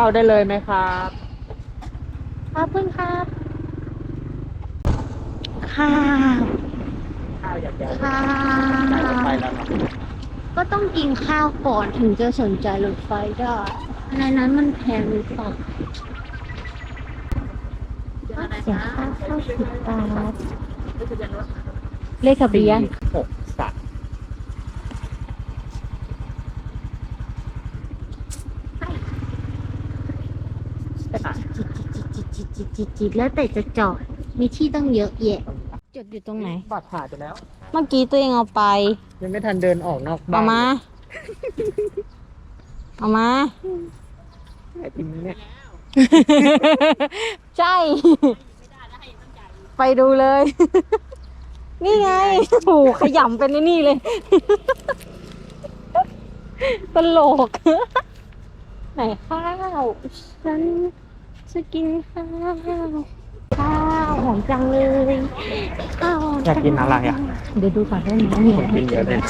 เข้าได้เลยไหมครับขอบคุณครับค่ะข้าวอย่างเดียวค่ะไปแล้วครับก็ต้องกินข้าวก่อนถึงจะสนใจรถไฟได้ในนั้นมันแพงหรือเปล่าเสียค่าเข้าสิบบาทเลขทะเบียน หกสาม จิตจิตจิตจิตจิตจิตแล้วแต่จะจอด มีที่ตั้งเยอะแยะจดอยู่ตรงไหน บัตรผ่านไปแล้ว เมื่อกี้ตัวเองเอาไป ยังไม่ทันเดินออกนอกบ้าเอานมา เอามา ไอติมเนี่ยใช่ ไปดูเลย นี่ไงโอ้โหขยำเป็นไอ้นี่เลย ตลก ไหนข้าวฉัน จะกินข้าว ข้าวหอมจังเลยข้าวอยากกินอะไรอะ เดี๋ยวดูก่อนได้ไหมเนี่ยคนกินเยอะเลย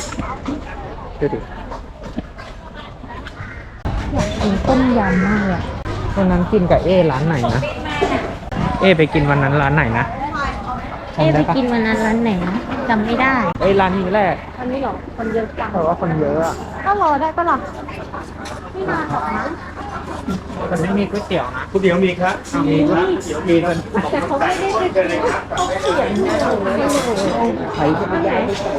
ดูดิอยากกินต้มยำมากเลยอะวันนั้นกินกับเอร้านไหนนะ เอไปกินวันนั้นร้านไหนนะเอ๊ะจำไปได้ปะกินวันนั้นร้านไหนนะจำไม่ได้เอ้ยร้านนี้แหละวันนี้เหรอคนเยอะจังแต่ว่าคนเยอะอะก็รอได้ปะล่ะไม่นานหรอกนะ มันไม่มีก๋วยเตี๋ยวนะก๋วยเตี๋ยวมีครับมีครับก๋วยเตี๋ยวมีครับแต่เขาไม่ได้เขาเขียนอยู่ใครจะไปย้ายไปใส่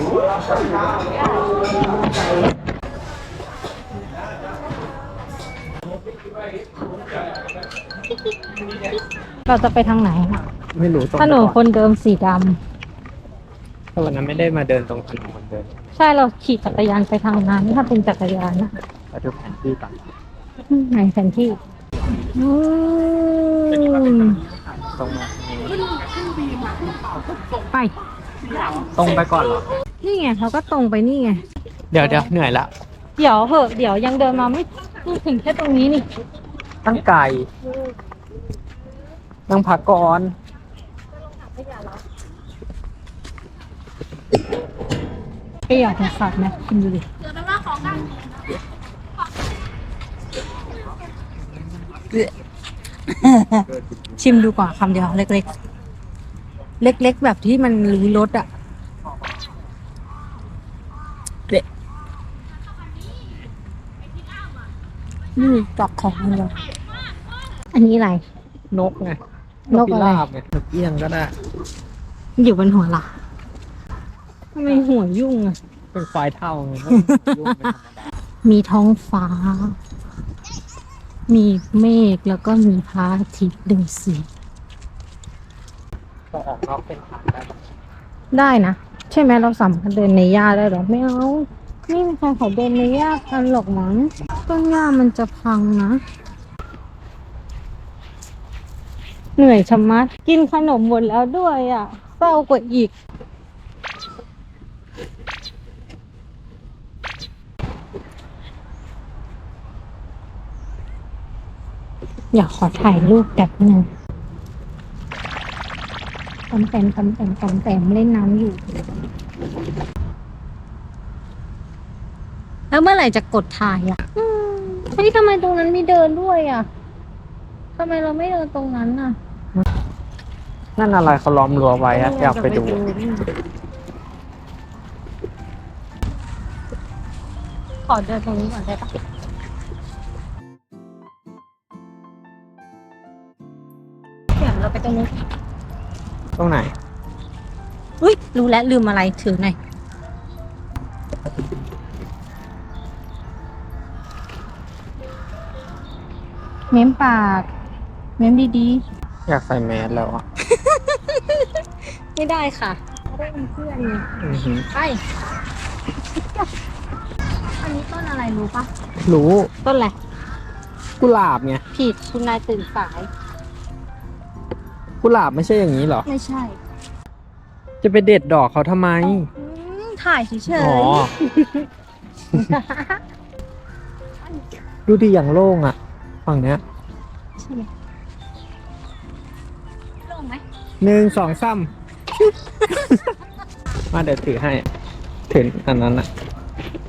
เราจะไปทางไหน ไม่รู้ตรงถนนคนเดิมสีดเพราะวันนั้นไม่ได้มาเดินตรงถนนคนเดินำใช่เราขี่จักรยานไปทางนั้นถ้าเป็นจักรยานนะไปดูแผนที่ก่อนอืม ไหนแผนที่อืมตรงมาไป ตรงไปก่อนเหรอ นี่ไงเราก็ตรงไปนี่ไง เดี๋ยวเดี๋ยวเหนื่อยละ เดี๋ยวเหอะเดี๋ยวยังเดินมาไม่ถึงแค่ตรงนี้นี่ ตั้งไก่นั่งพักก่อนเปรี้ยวของสัตว์ไหมคุณดูดิ ชิมดูก่อนคำเดียวเล็กๆ เล็ก ๆ แบบที่มันรู้รสอะเด็นี่จับของมันเลยอันนี้อะไร นกไงนกอะไรพิราบไงนกเอี้ยงก็ได้ อยู่บนหัวเราทำไมหัวยุ่งอะ เป็นควายเท่าไงก็ยุ่งเป็นธรรมดามีท้องฟ้า มีเมฆแล้วก็มีพระอาทิตย์ดึงสีพอออกนอกเป็นทางได้ปะได้นะ ใช่ไหมเราสามารถเดินในหญ้าได้หรอไม่เอาไม่มีใครเขาเดินในหญ้ากันหรอกมั้งต้นหญ้ามันจะพังนะ เหนื่อยชะมัด กินขนมหมดแล้วด้วยอะเศร้ากว่าอีก อยากขอถ่ายรูปแบบหนึ่งตำแตมตำแตมตำแตมเล่นน้ำอยู่ แล้วเมื่อไหร่จะกดถ่ายอะอืมเฮ้ยทำไมตรงนั้นไม่เดินด้วยอะทำไมเราไม่เดินตรงนั้นอะนั่นอะไรเขาล้อมรั้วไว้อะอยากไปดู ขอเดินตรงนี้ก่อนได้ปะ ราไปตรงนู้นตรงไหน อุ้ยรู้แล้วลืมอะไรถือหน่อยเม้มปาก เม้มดีอยากใส่แมสแล้วอะๆ ไม่ได้ค่ะไม่ได้เป็นเพื่อนไงอือหือไปอันนี้ต้นอะไรรู้ปะรู้ต้นอะไรกุหลาบไงผิดคุณนายตื่นสาย กุหลาบไม่ใช่อย่างนี้เหรอ ไม่ใช่จะไปเด็ดดอกเขาทำไม อืมถ่ายเฉยอ๋อๆดูดิอย่างโล่งอะฝั่งเนี้ยใช่ไหมลงไหมหนึ่งสองสามมาเดี๋ยวถือให้ ถืออันนั้นอะ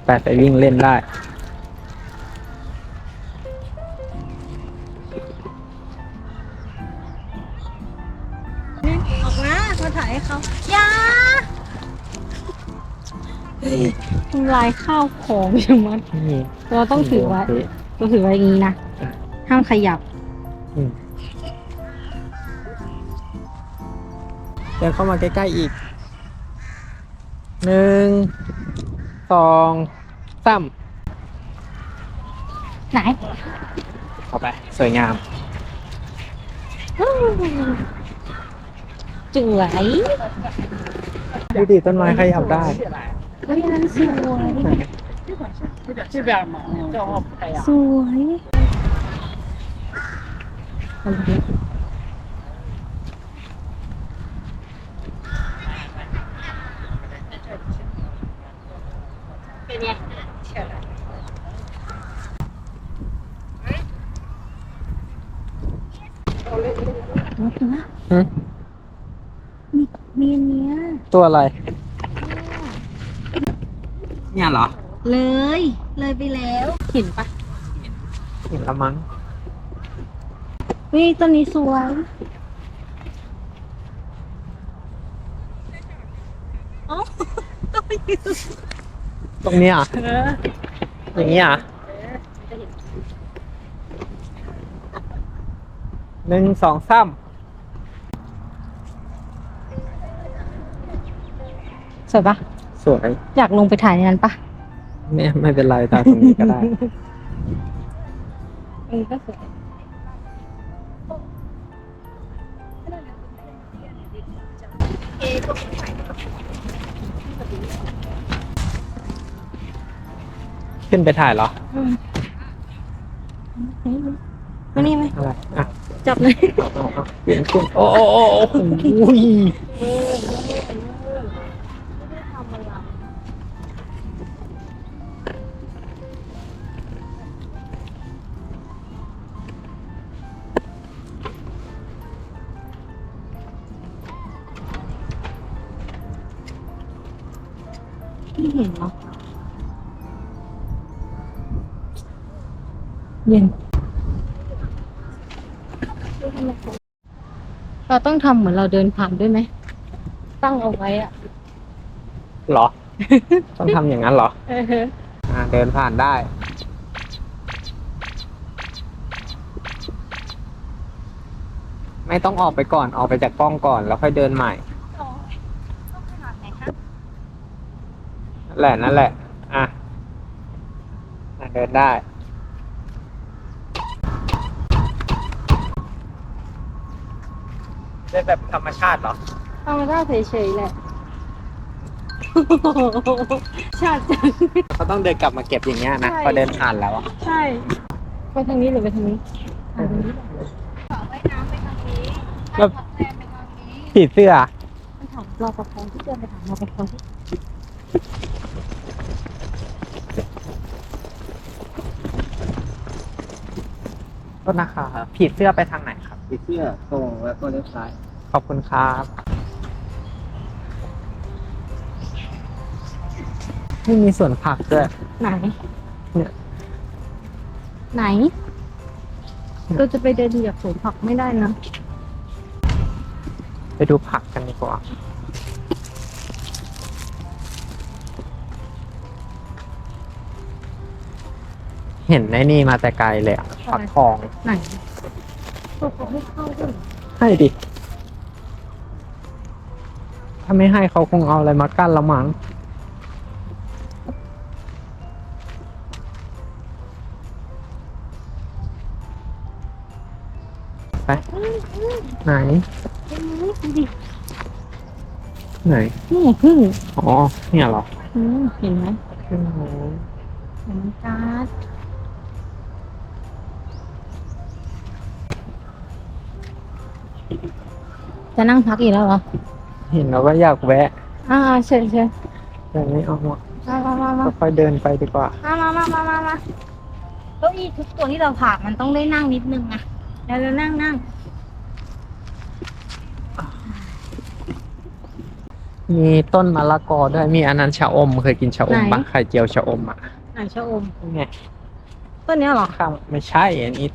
แต่ไปวิ่งเล่นได้ ทำลายข้าวของใช่ไหมยนี่เราต้องถือไว้เราถือไว้อย่างนี้นะห้ามขยับอืมเดินเข้ามาใกล้ๆอีกหนึ่งสองสามไหนเข้าไป สวยงาม จืวยดูดิต้นไม้ขยับได้ เฮ้ยนั้นสวยสวยเป็นไงรถนะมมีมีอันเนี้ยตัวอะไร เนี่ยเหรอ เลย เลยไปแล้ว เห็นปะเห็นละมั้งวิต้นนี้สวยอ๋อต้นนี้สวยตรงเนี้ยเหรออย่างนี้อะหนึ่งสองสามสวยปะ สวย อยากลงไปถ่ายในนั้นปะไม่ไม่เป็นไรตามตรงนี้ก็ได้ เออก็สวยขึ้นไปถ่ายเหรอ อืมมานี่ไหมอะไร อะจับเลยเอาเอาเอาขึ้นขึ้นโอ้โอ้โอ้โอ้โห เย็น เราต้องทำเหมือนเราเดินผ่านด้วยไหม ตั้งเอาไว้อะเหรอ ต้องทำอย่างนั้นเหรอ เอออ่าเดินผ่านได้ ไม่ต้องออกไปก่อน ออกไปจากกล้องก่อนแล้วค่อยเดินใหม่ต้องขนาดไหนคะนั่นแหละนั่นแหละ อะอะเดินได้ เดินแบบธรรมชาติเหรอ ธรรมชาติเฉยๆแหละ ชาติจัง เขาต้องเดินกลับมาเก็บอย่างเงี้ยนะใช่ พอเดินผ่านแล้วอะใช่ ไปทางนี้หรือไปทางนี้ทางนี้แบบผีเสื้อ ไปถามรอปภที่เดินไปถามรอปภที่ต้นนะคะผีเสื้อไปทางไหนครับ ผีเสื้อตรงแล้วก็เลี้ยวซ้าย ขอบคุณครับไม่มีส่วนผักด้วย ไหน เนี่ย ไหน เราจะไปเดินเหยียบสวนผักไม่ได้นะ ไปดูผักกันดีกว่า เห็นในนี่มาแต่ไกลเลยอะผักทอง ไหนเราขอให้เข้าด้วยให้ดิ ถ้าไม่ให้เขาคงเอาอะไรมากั้นละมั้งไปไหน ไหน นี่พึ่งอ๋อ เนี่ยเหรออืมเห็นไหมโอ้โหเห็นการ์ดจะนั่งพักอีกแล้วเหรอ เห็นแล้วก็อยากแวะ อ่าเชิญเชิญแต่ไม่เอาอะมามามามาก็ค่อยเดินไปดีกว่า มามามามามามาเก้าอี้ทุกตัวที่เราผ่านมันต้องได้นั่งนิดนึงอะแล้วเรานั่งนั่งมีต้นมะละกอด้วยมีอันนั้นชะอม เคยกินชะอมปะไข่เจียวชะอมอะไหนชะอมนี่ไงต้นเนี้ยเหรอข้ามไม่ใช่อันนี้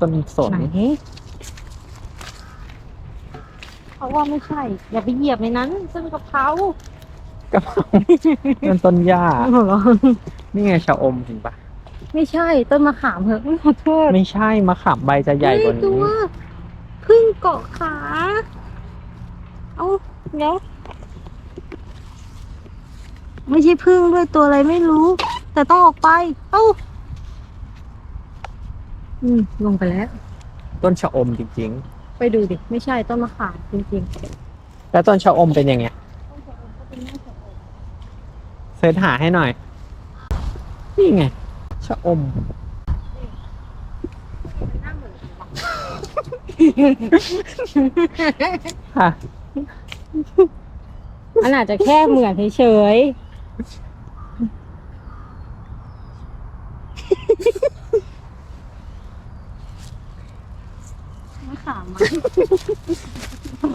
ต้นสนไหนอ๋อ เขาว่าไม่ใช่ อย่าไปเหยียบในนั้นต้นกะเพรากระเพรามันต้นหญ้าอ้าวเหรอนี่ไงชะอมเห็นปะไม่ใช่ ต้นมะขามเหอะอุ๊ยขอโทษไม่ใช่มะขามใบจะใหญ่กว่าเฮ้ตันี้วพึ่งเกาะขา เอาเดี๋ยวไม่ใช่พึ่งด้วยตัวอะไรไม่รู้ แต่ต้องออกไป เอ้า อืม ลงไปแล้ว ต้นชะอมจริง ไปดูดิ ไม่ใช่ต้นมะขามจริงๆแล้วต้นชะอมเป็นยังไงๆต้นมะขามก็เป็นหน้าชะอมเสิร์ชหาให้หน่อย นี่ไงชะอมเป็นหน้าเหมือนกันปะค่ะ มันอาจจะแค่เหมือนเฉยๆมะขามอะ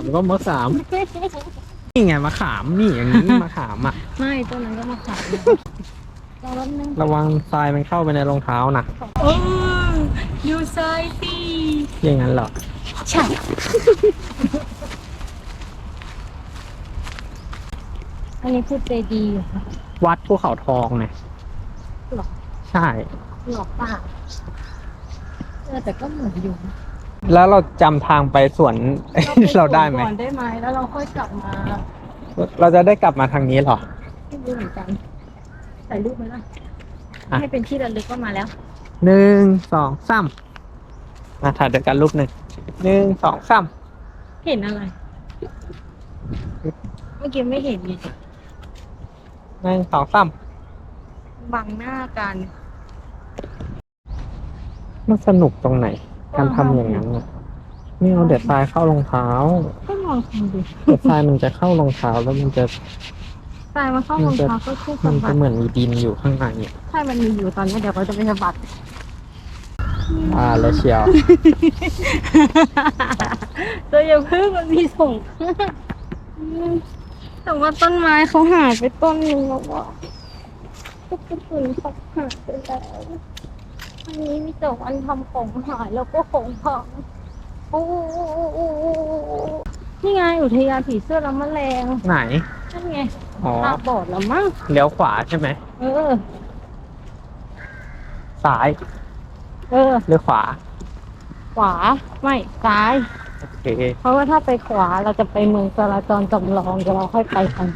หรือว่ามะขาม นี่ไงมะขามนี่อย่างนี้มะขามอะ ไม่ต้นนั้นก็มะขามนะรอแป๊บนึงระวังทรายมันเข้าไปในรองเท้านะโอ้ดูซ้ายสิอย่างนั้นเหรอ ใช่อันนี้คือเจดีย์เหรอวัดภูเขาทองเนี่ยหรอใช่ หลอกป่าเออแต่ก็เหมือนอยู่นะ แล้วเราจำทางไปสวน เราได้ไหม ก่อนได้ไหมแล้วเราค่อยกลับมาเราจะได้กลับมาทางนี้เหรอ ไม่รู้เหมือนกันถ่ายรูปไหมล่ะอะ ให้เป็นที่ระลึกว่ามาแล้ว หนึ่งสองสามมาถ่ายเดียวกันรูปหนึ่งหนึ่งสองสามเห็นอะไร เมื่อกี้ไม่เห็นไงหนึ่งสองสามบังหน้ากันมันสนุกตรงไหน การทำอย่างนั้นน่ะไม่เอาเด็ดทรายเข้ารองเท้า ก็ลองทำดูเด็ดทรายมันจะเข้ารองเท้าแล้วมันจะ ทรายมาเข้ารองเท้าก็แค่มันสะบัจะดเหมือนมีดินอยู่ข้างในอะใช่มันมีอยู่ตอนนี้เดี๋ยวเราจะไปสะบัดอ่าแล้วเชียวตัวอย่าพึ่งมันมีส่งแต่ว่าต้นไม้เขาหายไปต้นหนึงแล้วว่าทุกคนเขาหายไปแล้ว อันนี้มีแต่วันทำของหายแล้วก็ของพังโอ้นี่ไงอุทยานผีเสื้อแล้วแมลงไหน นั่นไงอ๋อตาบอดแล้วมั้งเลี้ยวขวาใช่ไหมเออ ซ้าย เออ หรือขวา ขวา ไม่ ซ้าย โอเค เพราะว่าถ้าไปขวาเราจะไปเมืองจราจรจำลองเดี๋ยวเราค่อยไปกัน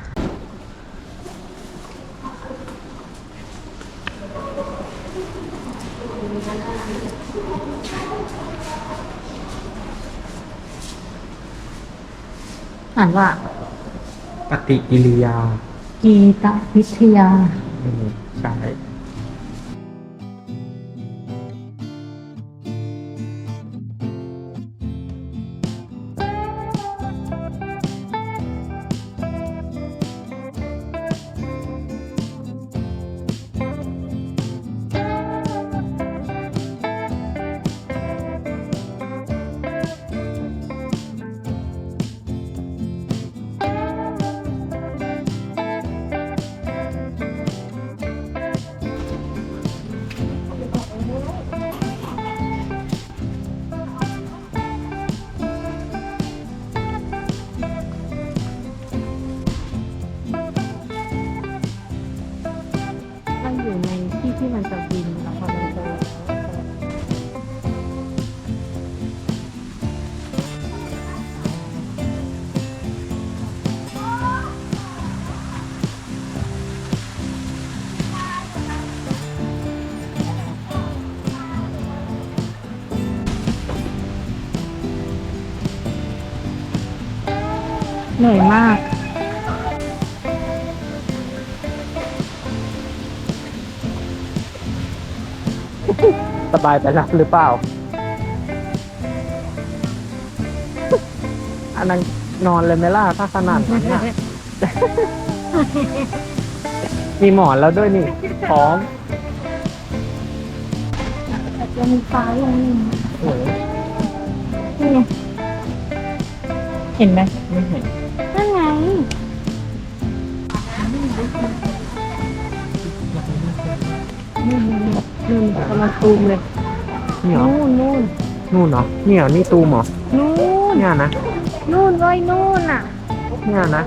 านว่า ปฏิกิริยากีตวิทยา อืมใช่ เหนื่อยมากสบายไปแล้วหรือเปล่า อันนั้นนอนเลยไหมล่ะถ้าขนาดนั้นน่ะมีหมอนแล้วด้วยนี่พร้อมแต่จะมีฟ้าลงนี่โอ้โหนี่ไงเห็นไหมไม่เห็น นั่นไงนู่นนู่นกำลังตูมเลย นี่เหรอ นู่นนู่นนู่นเหรอนี่เหรอนี่ตูมเหรอนู่นเนี่ยนะ นู่นเลยนู่นอะ เนี่ยนะ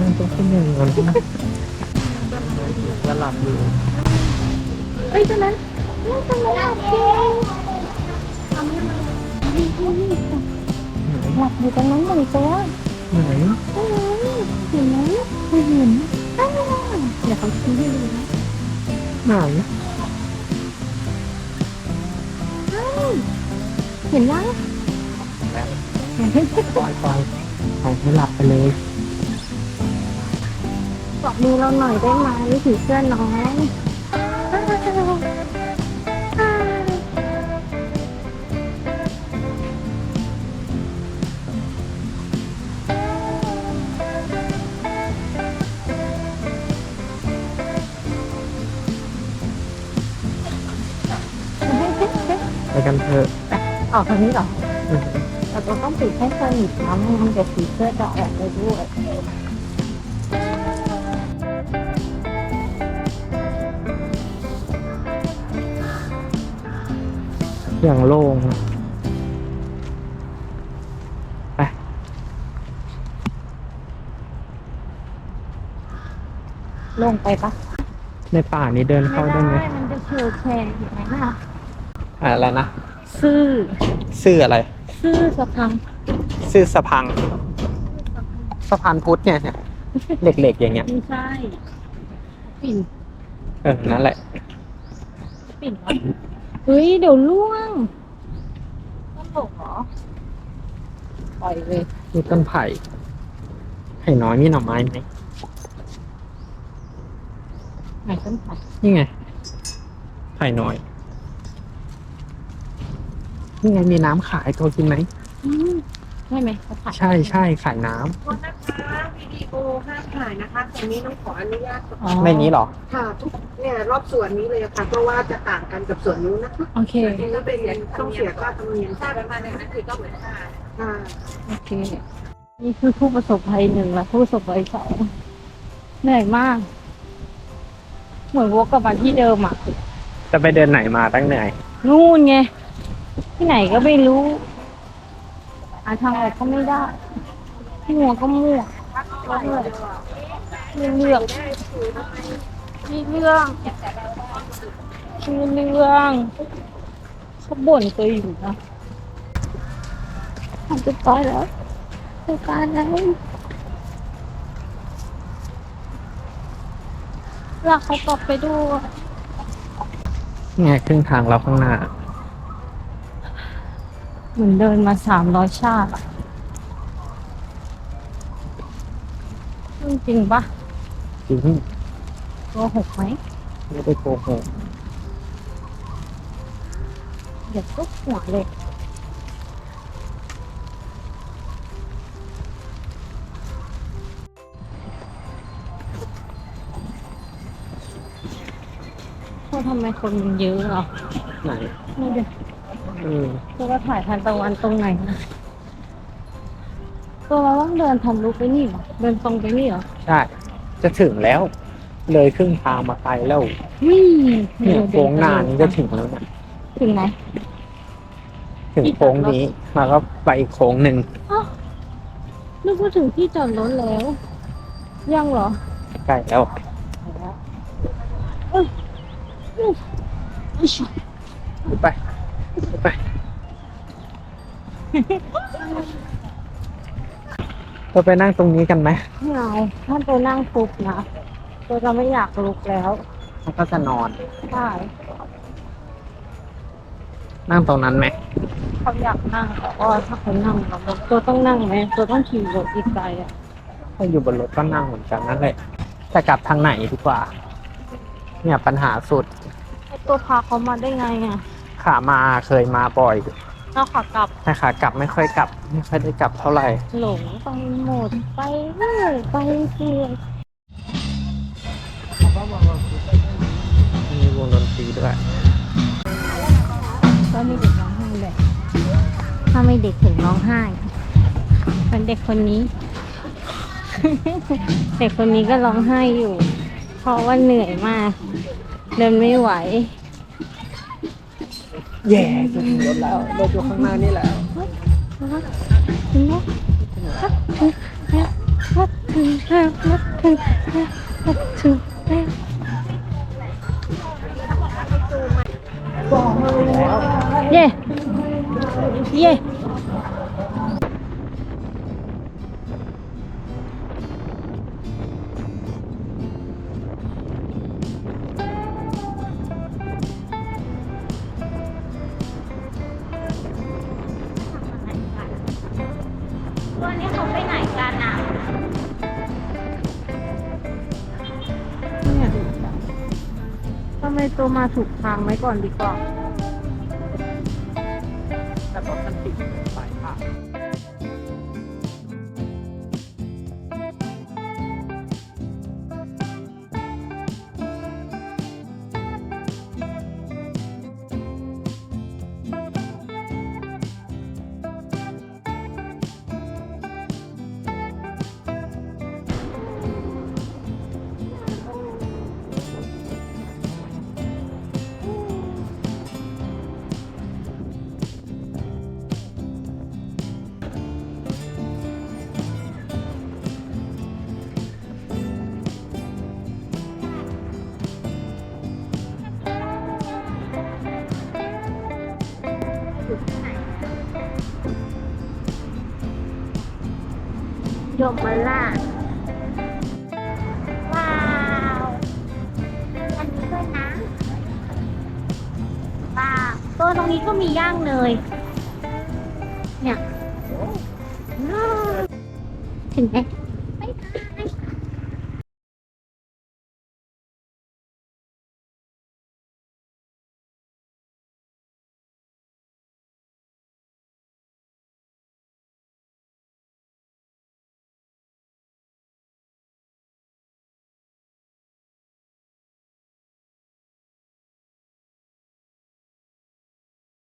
มันจะเป็นอย่างนั้นจะหลับอยู่ เอ้ยตรงนั้นนี่ตรงนั้นโอเค หลับอยู่ตรงนั้นหนึ่งตัวไหนเอ้ยเห็นไหมไม่เห็นอ้าวเดี๋ยวเขาชี้ให้ดูนะไหนอ้าวเห็นแล้วปล่อยปล่อยปล่อยให้หลับไปเลยบอกมือเราหน่อยได้ไหมถือเสื้อน้อง ไปกันเถอะออกทางนี้เหรออืมเราจะต้องปิดให้สนิทนะไม่งั้นเดี๋ยวสีเสื้อจะออกไปด้วย อย่างโล่งไปลงไปปะในป่านี้เดินเข้าได้ไหมมันจะเชิญแชร์อยู่ไหมน่ะ อะไรนะ ซื่อ ซื่ออะไร ซื่อสะพังซื่อสะพัง สะพานพุทธเนี่ยเนี่ยเหล็กๆอย่างเงี้ย ไม่ใช่ ปิ่น เออ นั่นแหละ ปิ่นวะเฮ้ย เดี๋ยวล่วงตลกเหรอ ปล่อยเลยมีต้นไผ่ไผ่น้อยมีหน่อไม้ไหมไหนต้นไผ่นี่ไง ไผ่น้อย นี่ไงมีน้ำขายตัวกินไหมอืมใช่ไหมเขาถ่ายใช่ใช่ขายน้ำโทษนะคะวิดีโอห้ามถ่ายนะคะตรงนี้ต้องขออนุญาตอ๋อในนี้เหรอ ค่ะทุกเนี่ยรอบสวนนี้เลยค่ะเพราะว่าจะต่างกันกับสวนนู้นนะคะโอเคนี่ก็เป็นต้องเสียค่าธรรมเนียมถ้าประมาณหนึ่งนาทีก็เหมือนค่ะค่ะ โอเค นี่คือผู้ประสบภัยหนึ่งและผู้ประสบภัยสองเหนื่อยมาก เหมือนวกกลับมาที่เดิมอะ จะไปเดินไหนมาตั้งเหนื่อย นู่นไง ที่ไหนก็ไม่รู้หาทางออกก็ไม่ได้มั่วก็มั่วก็เมื่อยมีเรื่องมีเรื่องมีเรื่องเขาบ่นตัวอยู่นะทำจะตายแล้วจะตายแล้วลากเขากลับไปด้วยไงครึ่งทางเราข้างหน้า เหมือนเดินมาสามร้อยชาติอะจริงจริงปะจริงโกหกไหมไม่ได้โกหกเดี๋ยวก็หัวเลยว่าทำไมคนมันเยอะอะไหนนี่เดี๋ยวเออตัวเราถ่ายทันตะวันตรงไหนนะตัวเราต้องเดินทะลุไปนี่เหรอ เดินตรงไปนี่เหรอใช่ จะถึงแล้ว เลยครึ่งทางมาไกลแล้ววิ่งเนี่ยโค้งหน้านี้จะถึงแล้วนะถึงไหนถึงโค้งนี้แล้วก็ไปอีกโค้งหนึ่งอ้าวนึกว่าถึงที่จอดรถแล้ว ยังเหรอใกล้แล้วเอ้ยอุ๊ยอิ๊ยไป ไป เราไปนั่งตรงนี้กันไหมไม่เอาถ้าตัวนั่งฟุบนะตัวจะไม่อยากลุกแล้วแล้วก็จะนอน ใช่นั่งตรงนั้นไหมเขาอยากนั่งแต่ว่าถ้าเขานั่งเราตัวต้องนั่งไหมตัวต้องขี่รถอีกไกลอะถ้าอยู่บนรถก็นั่งเหมือนกันนั่นแหละแต่กลับทางไหนดีกว่า เนี่ยปัญหาสุดแล้วตัวพาเขามาได้ไงอะ ขามาเคยมาบ่อยเราขากลับแต่ขากลับไม่ค่อยกลับไม่ค่อยได้กลับเท่าไหร่ หลงไปหมดไปเรื่อยไปเรื่อยมีวงดนตรีด้วย ก็มีเด็กร้องไห้เลยถ้าไม่เด็กถึงร้องไห้เป็นเด็กคนนี้ เด็กคนนี้ก็ร้องไห้อยู่ เพราะว่าเหนื่อยมาก เดินไม่ไหว แย่จะถึงรถแล้วรถอยู่ข้างหน้านี่แล้วถึงแล้วถึงแล้วถึงแล้วถึงแล้วถึงแล้วเย่เย่ ก่อนดีกว่า ยมมาล่าว้าวอันนี้ด้วยนะว้าวตัวตรงนี้ก็มีย่างเนยเนี่ยถึงไหม